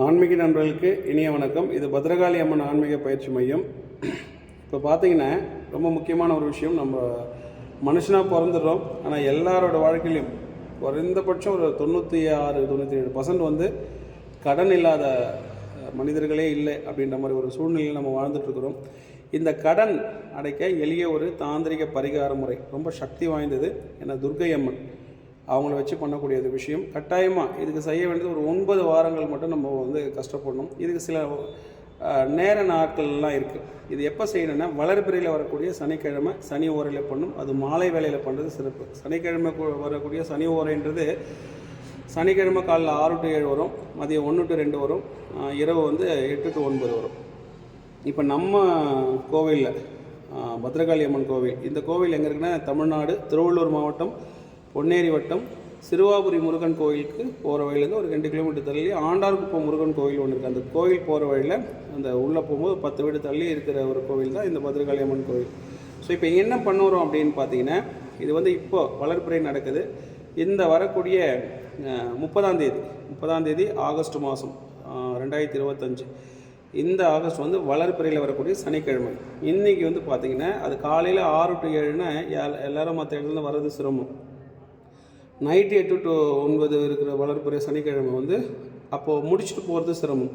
ஆன்மீக நண்பர்களுக்கு இனிய வணக்கம். இது பத்ரகாளி அம்மன் ஆன்மீக பயிற்சி மையம். இப்போ பார்த்தீங்கன்னா ரொம்ப முக்கியமான ஒரு விஷயம். நம்ம மனுஷனாக பிறந்துடுறோம். ஆனால் எல்லாரோட வாழ்க்கையிலையும் குறைந்தபட்சம் ஒரு தொண்ணூற்றி ஆறு தொண்ணூற்றி ஏழு பர்சன்ட் வந்து கடன் இல்லாத மனிதர்களே இல்லை அப்படின்ற மாதிரி ஒரு சூழ்நிலையில் நம்ம வாழ்ந்துட்டுருக்குறோம் இந்த கடன் அடைக்க எளிய ஒரு தாந்திரிக பரிகார முறை. ரொம்ப சக்தி வாய்ந்தது. ஏன்னா துர்க்கை அம்மன். அவங்கள வச்சு பண்ணக்கூடிய ஒரு விஷயம். கட்டாயமாக இதுக்கு செய்ய வேண்டியது ஒரு ஒன்பது வாரங்கள் மட்டும் நம்ம வந்து கஷ்டப்படணும். இதுக்கு சில நேர நாட்கள்லாம் இருக்குது இது எப்போ செய்யணும்னா வளர்பிறையில் வரக்கூடிய சனிக்கிழமை சனி ஓரையில் பண்ணும். அது மாலை வேலையில் பண்ணுறது சிறப்பு. சனிக்கிழமை வரக்கூடிய சனி ஓரைன்றது சனிக்கிழமை காலைல ஆறு டு ஏழு வரும். மதியம் ஒன்று டு ரெண்டு வரும். இரவு வந்து எட்டு டு ஒன்பது வரும். இப்போ நம்ம கோவிலில் பத்ரகாளி அம்மன் கோவில். இந்த கோவில் எங்கே இருக்குன்னா தமிழ்நாடு திருவள்ளூர் மாவட்டம் பொன்னேரி வட்டம் சிறுவாபுரி முருகன் கோயிலுக்கு போகிற வழியிலேருந்து ஒரு ரெண்டு கிலோமீட்டர் தள்ளி ஆண்டார்குப்பம் முருகன் கோயில் ஒன்று இருக்குது அந்த கோயில் போகிற வழியில் அந்த உள்ளே போகும்போது பத்து வீடு தள்ளி இருக்கிற ஒரு கோவில் தான் இந்த பத்ரகாளி அம்மன் கோவில் ஸோ இப்போ என்ன பண்ணுறோம் அப்படின்னு பார்த்தீங்கன்னா இது வந்து இப்போது வளர்ப்புறை நடக்குது. இந்த வரக்கூடிய முப்பதாம் தேதி முப்பதாம் தேதி ஆகஸ்ட் மாதம் ரெண்டாயிரத்தி இருபத்தஞ்சு. இந்த ஆகஸ்ட் வந்து வளர்பிறையில் வரக்கூடிய சனிக்கிழமை. இன்றைக்கி வந்து பார்த்தீங்கன்னா அது காலையில் ஆறு டு ஏழுனா எல்- எல்லாரும் மற்ற இடத்துல வர்றது சிரமம். நைட்டு எட்டு டு ஒன்பது இருக்கிற வளர்ப்புறை சனிக்கிழமை வந்து அப்போது முடிச்சுட்டு போகிறது சிரமம்.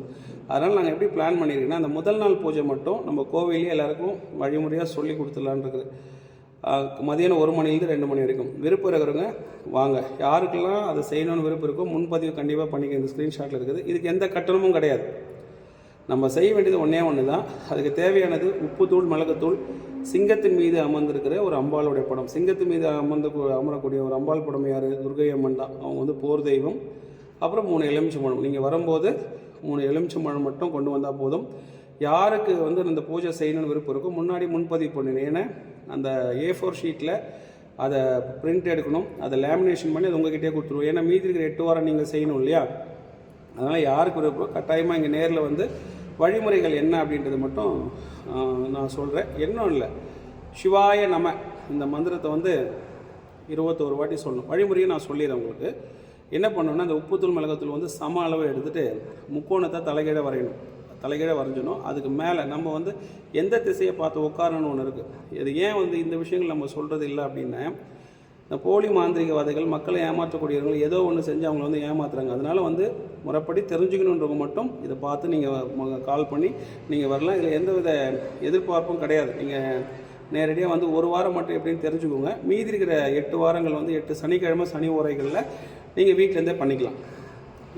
அதனால் நாங்கள் எப்படி பிளான் பண்ணியிருக்கோன்னா அந்த முதல் நாள் பூஜை மட்டும் நம்ம கோவிலே எல்லாருக்கும் வழிமுறையாக சொல்லி கொடுத்துடலான்றது மதியானம் ஒரு மணிலேருந்து ரெண்டு மணி வரைக்கும். விருப்பம் இருக்கிறவங்க வாங்க. யாருக்கெல்லாம் அதை செய்யணும்னு விருப்பம் இருக்கோ முன்பதிவு கண்டிப்பாக பண்ணிக்க இந்த ஸ்க்ரீன்ஷாட்டில் இருக்குது. இதுக்கு எந்த கட்டணமும் கிடையாது. நம்ம செய்ய வேண்டியது ஒன்றே ஒன்று தான் அதுக்கு தேவையானது உப்புத்தூள் மிளகுத்தூள் சிங்கத்தின் மீது அமர்ந்திருக்கிற ஒரு அம்பாளுடைய படம். சிங்கத்தின் மீது அமர்ந்து அமரக்கூடிய ஒரு அம்பாள் படம் யார்? துர்கை அம்மன் தான். அவங்க வந்து போர் தெய்வம். அப்புறம் மூணு எலுமிச்சம்பழம் நீங்கள் வரும்போது மூணு எலுமிச்சம்பழம் மட்டும் கொண்டு வந்தால் போதும். யாருக்கு வந்து இந்த பூஜை செய்யணும்னு விருப்பம் இருக்கோ முன்னாடி முன்பதிவு பண்ணுங்க ஏன்னா அந்த ஏ ஃபோர் ஷீட்டில் அதை பிரிண்ட் எடுக்கணும். அதை லேமினேஷன் பண்ணி அது உங்ககிட்டே கொடுத்துருவோம். ஏன்னா மீதி இருக்கிற எட்டு வாரம் நீங்கள் செய்யணும் இல்லையா? அதனால் யாருக்கு விருப்பம் கட்டாயமாக இங்கே நேரில் வந்து வழிமுறைகள் என்ன அப்படின்றது மட்டும் நான் சொல்கிறேன் இன்னும் இல்லை. சிவாய நம இந்த மந்திரத்தை வந்து இருபத்தோரு வாட்டி சொல்லணும். வழிமுறையும் நான் சொல்லிடுறேன் உங்களுக்கு. என்ன பண்ணணும்னா அந்த உப்புத்தூள் மிளகாத்தூள் வந்து சம அளவு எடுத்துகிட்டு முக்கோணத்தை தலைகீழ வரையணும். தலைகீழ வரைஞ்சணும். அதுக்கு மேலே நம்ம வந்து எந்த திசையை பார்த்து உட்காரணும்னு ஒன்று இருக்குது இது ஏன் வந்து இந்த விஷயங்கள் நம்ம சொல்கிறது இல்லை அப்படின்னா இந்த போலி மாந்திரிகவாதிகள் மக்களை ஏமாற்றக்கூடியவர்கள் ஏதோ ஒன்று செஞ்சு அவங்கள வந்து ஏமாத்துறாங்க. அதனால் வந்து முறைப்படி தெரிஞ்சுக்கணுன்றவங்க மட்டும் இதை பார்த்து நீங்கள் கால் பண்ணி நீங்கள் வரலாம். இதில் எந்தவித எதிர்பார்ப்பும் கிடையாது. நீங்கள் நேரடியாக வந்து ஒரு வாரம் மட்டும் எப்படின்னு தெரிஞ்சுக்கோங்க. மீதி இருக்கிற எட்டு வாரங்கள் வந்து எட்டு சனிக்கிழமை சனி உரைகளில் நீங்கள் வீட்டிலேருந்தே பண்ணிக்கலாம்.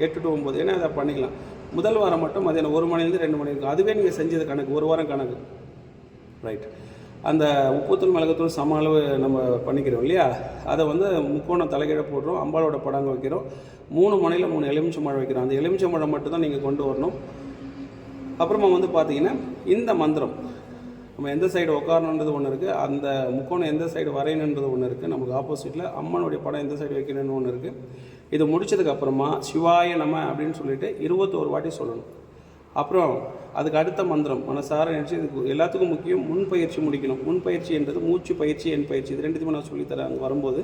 எட்டு டு ஒம்பது ஏன்னா அதை பண்ணிக்கலாம். முதல் வாரம் மட்டும் மதியானம் ஒரு மணிலேருந்து ரெண்டு மணி இருக்கும் அதுவே நீங்கள் செஞ்சது கணக்கு. ஒரு வாரம் கணக்கு. ரைட் அந்த உப்புத்தூள் மிளகுத்தூள் சம அளவு நம்ம பண்ணிக்கிறோம் இல்லையா? அதை வந்து முக்கோணம் தலைகீழ போடுறோம் அம்பாளோட படங்க வைக்கிறோம். மூணு மணியில் மூணு எலுமிச்சை மழை வைக்கிறோம். அந்த எலுமிச்சை மழை மட்டும் தான் நீங்கள் கொண்டு வரணும். அப்புறமா வந்து பார்த்தீங்கன்னா இந்த மந்திரம். நம்ம எந்த சைடு உட்காரணுன்றது ஒன்று இருக்குது அந்த முக்கோணம் எந்த சைடு வரையணுன்றது ஒன்று இருக்குது நமக்கு ஆப்போசிட்டில் அம்மனுடைய படம் எந்த சைடு வைக்கணும்னு ஒன்று இருக்குது இது முடித்ததுக்கப்புறமா சிவாய நம அப்படின்னு சொல்லிட்டு இருபத்தோரு வாட்டி சொல்லணும். அப்புறம் அதுக்கு அடுத்த மந்திரம் மனசார நினச்சி இதுக்கு எல்லாத்துக்கும் முக்கியம் முன் பயிற்சி முடிக்கணும். முன்பயிற்சி என்றது மூச்சு பயிற்சி என் பயிற்சி. இது ரெண்டுத்தையுமே நான் சொல்லித்தரேன் அங்கே வரும்போது.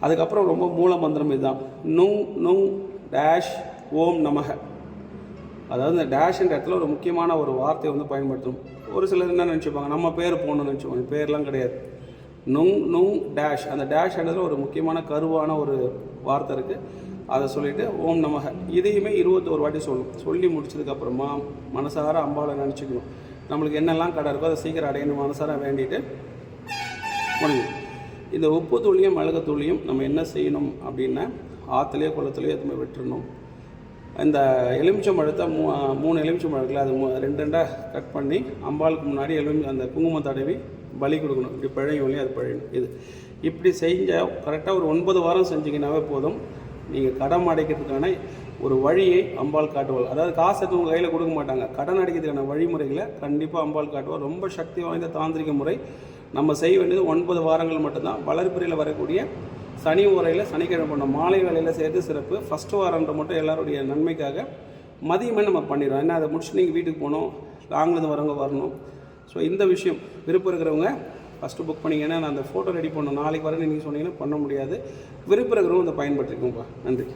அதுக்கப்புறம் ரொம்ப மூல மந்திரம் இதுதான். நுங் நுங் டேஷ் ஓம் நமக. அதாவது இந்த டேஷ்ன்ற இடத்துல ஒரு முக்கியமான ஒரு வார்த்தையை வந்து பயன்படுத்தணும். ஒரு சிலர் என்ன நினச்சிப்பாங்க? நம்ம பேர் போகணும்னு நினச்சிப்பாங்க. பேர்லாம் கிடையாது. நுங் நுங் டேஷ். அந்த டேஷ் இடத்துல ஒரு முக்கியமான கருவான ஒரு வார்த்தை இருக்குது அதை சொல்லிவிட்டு ஓம் நமக. இதையுமே இருபத்தோரு வாட்டி சொல்லணும். சொல்லி முடிச்சதுக்கப்புறமா மனசார அம்பாவை நினச்சிக்கணும். நம்மளுக்கு என்னெல்லாம் கடை இருக்கோ அதை சீக்கிரம் அடையணும். மனசார வேண்டிட்டு முடியும் இந்த உப்பு தூளியும் மிளகுத்தூளியும் நம்ம என்ன செய்யணும் அப்படின்னா ஆற்றுலையோ குளத்துலையோ எதுவுமே விட்டுறணும். இந்த எலுமிச்சம் பழத்தை மூ மூணு எலுமிச்சம் பழம் அது மூ ரெண்டு ரெண்டாக கட் பண்ணி அம்பாளுக்கு முன்னாடி எலுமி அந்த குங்குமம் தடவி பலி கொடுக்கணும். இப்படி பழையும் இல்லையா அது பழையணும் இது. இப்படி செஞ்சால் கரெக்டாக ஒரு ஒன்பது வாரம் செஞ்சிங்கன்னாவே போதும். நீங்கள் கடன் அடைக்கிறதுக்கான ஒரு வழியை அம்பாள் காட்டுவாள். அதாவது காசு எதுவும் உங்கள் கையில் கொடுக்க மாட்டாங்க. கடன் அடைக்கிறதுக்கான வழிமுறைகளை கண்டிப்பாக அம்பாள் காட்டுவாள். ரொம்ப சக்தி வாய்ந்த தாந்திரிக முறை. நம்ம செய்ய வேண்டியது ஒன்பது வாரங்கள் மட்டும்தான். வளர்ப்புறையில் வரக்கூடிய சனி உரையில் சனிக்கிழமை பண்ண மாலை வேலையில் சேர்த்து சிறப்பு. ஃபஸ்ட்டு வாரன்ற மட்டும் எல்லாருடைய நன்மைக்காக மதியமே நம்ம பண்ணிடுறோம். ஏன்னா அதை முடிச்சுட்டு நீங்கள் வீட்டுக்கு போகணும். லாங்லேருந்து வரவங்க வரணும். ஸோ இந்த விஷயம். விருப்பம் இருக்கிறவங்க ஃபஸ்ட்டு புக் பண்ணிங்கன்னா நான் அந்த ஃபோட்டோ ரெடி பண்ணணும். நாளைக்கு வரேன்னு நீங்கள் சொன்னீங்கன்னா பண்ண முடியாது. விருப்பம் இருக்கிறவங்க அதை பயன்படுத்திக்கோங்கப்பா நன்றி.